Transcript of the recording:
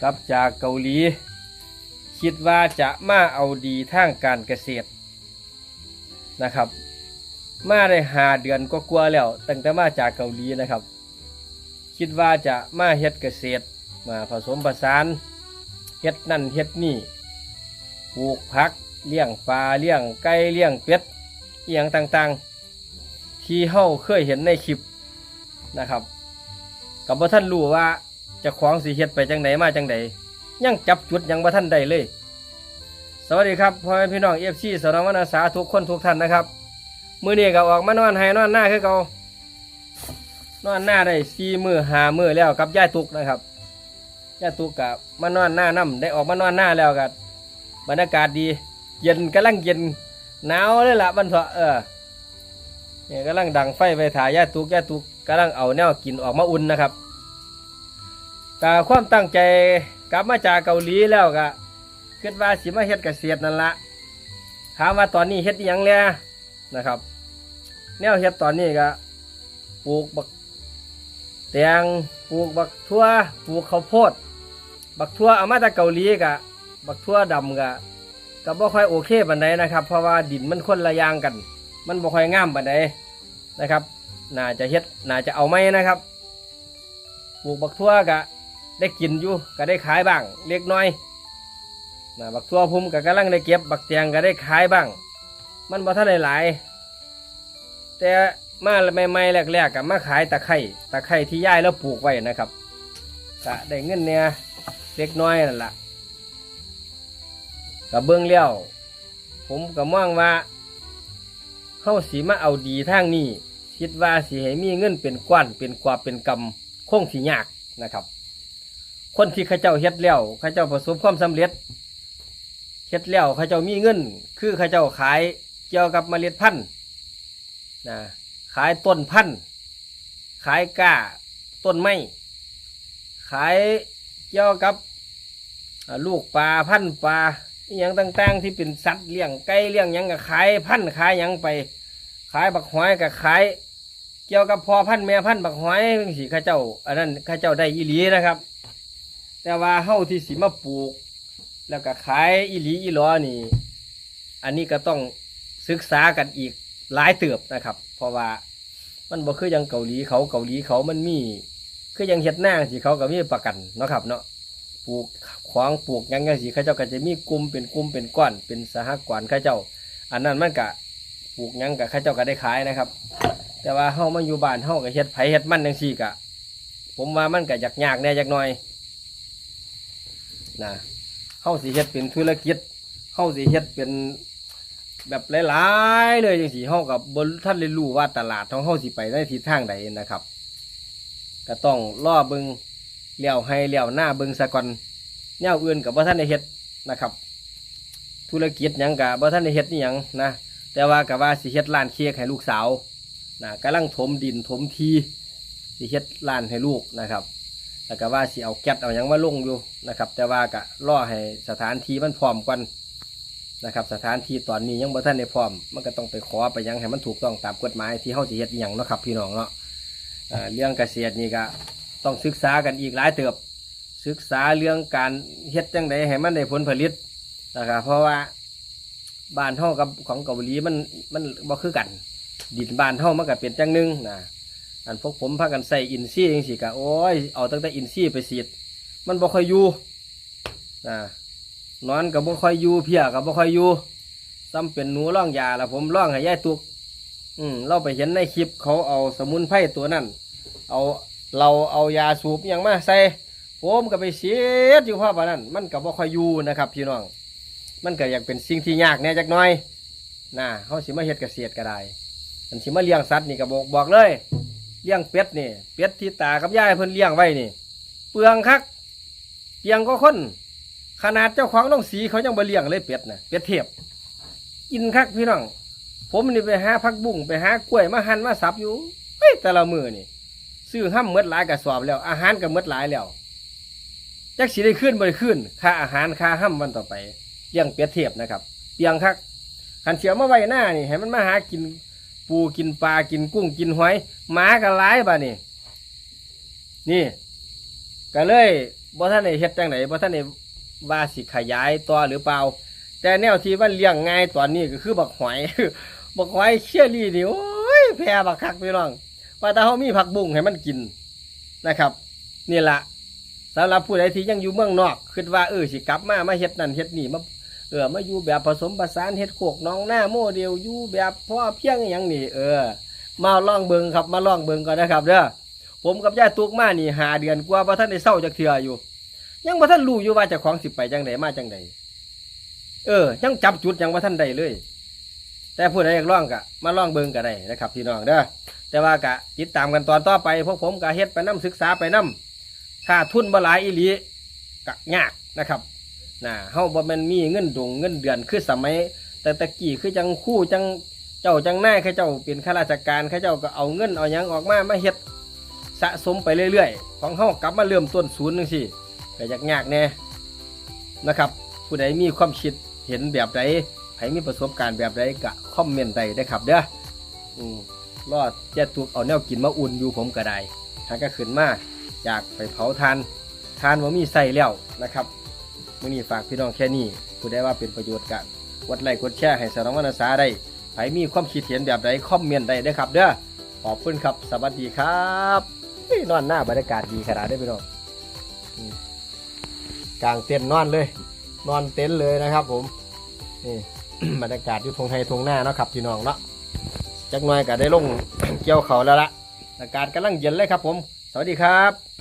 กลับจากเกาหลี คิดว่าจะมาเอาดีทางการเกษตรนะครับ มาได้หาเดือนก็กลัวแล้ว ตั้งแต่มาจากเกาหลีนะครับ คิดว่าจะมาเฮ็ดเกษตร มาผสมผสานเฮ็ดนั่นเฮ็ดนี่ปลูกผักเลี้ยงปลาเลี้ยงไก่เลี้ยงเป็ดเอหย่างต่างๆ ที่เฮาเคยเห็นในคลิปนะครับกับบ่ท่านรู้ว่า จะคล้าของสีเฮ็ดไปจังไหนมาจังไดยังจับจุดยังบ่ท่านใดเลย สวัสดีครับพ่อแม่พี่น้องเอฟซีสนองวนาสาทุกคนทุกท่านนะครับ มือนี้ก็ออกมานอนให้นอนหน้าคือเก่านอนหน้าได้สี่มือหามือแล้วกับย่าตุกนะครับย่าตุกกับมานอนหน้าน้ำได้ออกมานอนหน้าแล้วกับบรรยากาศดี เย็นกำลังเย็นหนาวเลยล่ะบรรเทาะเออเนี่ยกำลังดังไฟไปถ่ายย่าตุกย่าตุกกำลังเอาแนวกินออกมาอุ่นนะครับ กาความตั้งใจกลับมาจากเกาหลีแล้วก็คิดว่าสิมาเฮ็ดเกษตรนั่นละถามว่าตอนนี้เฮ็ดยังเนี่ยนะครับ แนวเฮ็ดตอนนี้ก็ปลูกบักแตงปลูกบักทั่วปลูกข้าวโพด บักทั่วเอามาจากเกาหลีกะบักทั่วดำกะก็บ่ค่อยโอเคปานใดนะครับ เพราะว่าดินมันคนละอย่างกัน มันบ่ค่อยงามปานใดนะครับ น่าจะเฮ็ดน่าจะเอาไหมนะครับปลูกบักทั่วกะ ได้กินอยู่ก็ได้ขายบ้าง เล็กน้อยนะบักทั่วพุ่มก็กำลังได้เก็บ บักแตงก็ได้ขายบ้าง มันบ่ทันได้หลาย แต่มาใหม่ๆแรกๆกับมาขายตะไคร่ตะไคร่ที่ย่ายแล้วปลูกไว้นะครับก็ได้เงินเนี่ยเล็กน้อยนั่นแหละกับเบื้องเลี้ยว ผมก็มองว่าเฮาสีมาเอาดีทางนี้ คิดว่าสิให้มีเงินเป็นก้อนเป็นกว่าเป็นกำคงสิยากนะครับ คนที่ข้าเจ้าเฮ็ดแล้วข้าเจ้าประสบความสำเร็จเฮ็ดแล้วข้าเจ้ามีเงิน คือข้าเจ้าขายเกี่ยวกับเมล็ดพันธุ์นะขายต้นพันธุ์ขายก้าต้นไม้ขายเกี่ยวกับลูกปลาพันธุ์ปลาอย่างต่างๆ ที่เป็นสัตว์เลี้ยงไก่เลี้ยงยังก็ขายพันธุ์ขายยังไป ขายบักหอยก็ขายเกี่ยวกับพอพันธุ์แม่พันธุ์บักหอยสีข้าเจ้าอันนั้นข้าเจ้าได้อีหลีนะครับ แต่ว่าเฮาที่สิมาปลูก แล้วก็ขายอีหลีอีหลอนี่ อันนี้ก็ต้องศึกษากันอีกหลายเติบนะครับ เพราะว่ามันบ่คือยังเกาหลีเขาเกาหลีเขามันมี คือยังเฮ็ดหน้าสิเขาก็มีประกันเนาะครับเนาะปลูกขวางปลูกหยังไงสิเขาเจ้าก็จะมีกลุ่มเป็นกลุ่มเป็นก้อน เป็นสหกรณ์เขาเจ้า อันนั้นมันก็ปลูกหยังกับเขาเจ้าก็ได้ขายนะครับ แต่ว่าเฮามาอยู่บ้านเฮาก็เฮ็ดไผเฮ็ดมันจังซี่ก็ผมว่ามันก็ยากยากแน่จักหน่อย นะเฮาสิเฮ็ดเป็นธุรกิจเฮาสิเฮ็ดเป็นแบบหลายๆเลยจังสีเฮากับบนท่านเรียนรู้ว่าตลาดของเฮาสิไปในทิศทางใดนะครับ ก็ต้องล่อเบิงเลี้ยวให้เลี้ยวหน้าเบิงสะก่อนแนวอื่นกับบ่ท่านได้เฮ็ดนะครับ ธุรกิจยังกับบ่ท่านได้เฮ็ดนี่ยังนะแต่ว่ากับว่าสิเฮ็ดร้านเค้กให้ลูกสาวนะกำลังถมดินถมทีสิเฮ็ดร้านให้ลูกนะครับ แล้วก็ว่าสิเอาแก๊สเอาหยังมาลงอยู่นะครับ แต่ว่าก็ล่อให้สถานที่มันพร้อมก่อนนะครับสถานที่ตอนนี้ยังบ่ทันได้พร้อม มันก็ต้องไปขอไปยังให้มันถูกต้องตามกฎหมายที่เฮาสิเฮ็ดอหย่างเนาะครับพี่น้องเนาะเรื่องเกษตรนี่ก็ต้องศึกษากันอีกหลายเติบ ศึกษาเรื่องการเฮ็ดจังไดให้มันได้ผลผลิตนะครับเพราะว่าบ้านเฮากับของเกาหลีมันมันบ่คือกัน ดินบ้านเฮามันก็เป็นจังหนึงนะ อันพวกผมพากันใส่อินทรีย์จังซี่ก็โอ้ยเอาตั้งแต่อินทรีย์ไปสีดมันบ่ค่อยอยู่นะนอนกับบ่ค่อยอยู่เพียกับบ่ค่อยอยู่ซ้ำเป็นหนูร่องยาละผมร่องให้ยายตุก อืมเราไปเห็นในคลิปเขาเอาสมุนไพรตัวนั้น เอาเราเอายาสูบอย่างมาใส่ผมก็ไปเสียดอยู่เพราะว่านั้น มันก็บ่ค่อยอยู่นะครับพี่น้อง มันก็อยากเป็นสิ่งที่ยากแน่จักหน่อยนะเฮาสิมาเฮ็ดเกษตรก็ได้อันสิมาเลี้ยงสัตว์นี่ก็บอกบอกเลย เลี้ยงเป็ดนี่เป็ดที่ตากับยายเพิ่นเลี้ยงไว้นี่ เปลืองคักเปลียงก็คน ขนาดเจ้าของต้องสีเขายังบเลี้ยงเลยเป็ดนะเป็ดเทียบกินคักพี่น้อง ผมนี่ไปหาพักบุ้งไปหากล้วยมาหั่นมาสับอยู่เฮ้ยแต่ละมือนี่ซื้อห้ามเมดหลายกระสอบแล้ว อาหารก็เมดหลายแล้วจักสีได้ขึ้นบ่ได้ขึ้นค่าอาหารค่าห้ามวันต่อไปเลี้ยงเป็ดเทียบนะครับเปียงคักขันเสียวมาไว้หน้านี่ให้มันมาหากิน ปูกินปลากินกุ้งกินหอยหมาก็หลายบ่านี่นี่ก็เลยบ่ท่านได้เฮ็ดจังไดบ่ท่านได้ว่าสิขยายต่อหรือเปล่า แต่แนวที่ว่าเลี้ยงง่ายตอนนี้ก็คือบักหอยบักหอยเชี่ยรี่นี่โอ้ยแพ้บักคักพี่น้องว่าแต่เฮามีผักบุ้งให้มันกินนะครับ นี่ละสำหรับผู้ใดที่ยังอยู่เมืองนอกคิดว่าเออสิกลับมามาเฮ็ดนั่นเฮ็ดนี่มา ออมาอยู่แบบผสมผสานเฮ็ดโคกน้องหน้าโมเดลอยู่แบบพ่อเพียงอย่างนี้เออ มาล่องเบิงครับมาล่องเบิงก่อนนะครับเด้อผมกับย่าตุกมานี่หาเดือนกว่าบ่ท่านได้เศร้าจากเทื่ออยู่ ยังบ่ท่านรู้อยู่ว่าจะของสิบไปจังไดมาจังไดเออ ยังจับจุดยังบ่ท่านได้เลย แต่ผู้ใดอยากล่องก็มาล่องเบิงก็ได้นะครับพี่น้องเด้อแต่ว่ากะติดตามกันตอนต่อไปพวกผมก็เฮ็ดไปนํศึกษาไปนํถ้าทุนบ่หลายอีหลีก็ยากนะครับ นะเฮาบ่แม่นมีเงินดงเงินเดือนคือสมัย แต่ตะกี้คือจังคู่จังเจ้าจังนายเขาเจ้าเป็นข้าราชการเขาเจ้าก็เอาเงินเอาหยังออกมามาเฮ็ดสะสมไปเรื่อยๆ ของเฮากลับมาเริ่มต้นศูนย์จังซี่ก็ยากยากๆแน่นะครับ ผู้ใดมีความคิดเห็นแบบใดใครมีประสบการณ์แบบใดก็คอมเมนต์ได้ได้ครับเด้ออืมรอดแจ้ตุกเอาแนวกินมาอุ่นอยู่ผมก็ได้ทางก็ขึ้นมาอยากไปเผาทานทานว่ามีใส่แล้วนะครับ มื้อนี้ฝากพี่น้องแค่นี้ผู้ใดว่าเป็นประโยชน์กันกดไลค์กดแชร์ให้สารวัตรสาได้ใครมีความคิดเห็นแบบใดคอมเมนต์ได้ด้อครับเด้อขอบคุณครับสวัสดีครับเฮ้ยนอนหน้าบรรยากาศดีขนาดได้พี่น้องกลางเต็นท์นอนเลย นอนเต็นท์เลยนะครับ ผมนี่บรรยากาศอยู่ทงไทยทงหน้าเนาะครับพี่น้องเนาะจักหน่อยก็ได้ลงเกี่ยวเขาแล้วละอากาศกำลังเย็นเลยครับ ผม สวัสดีครับ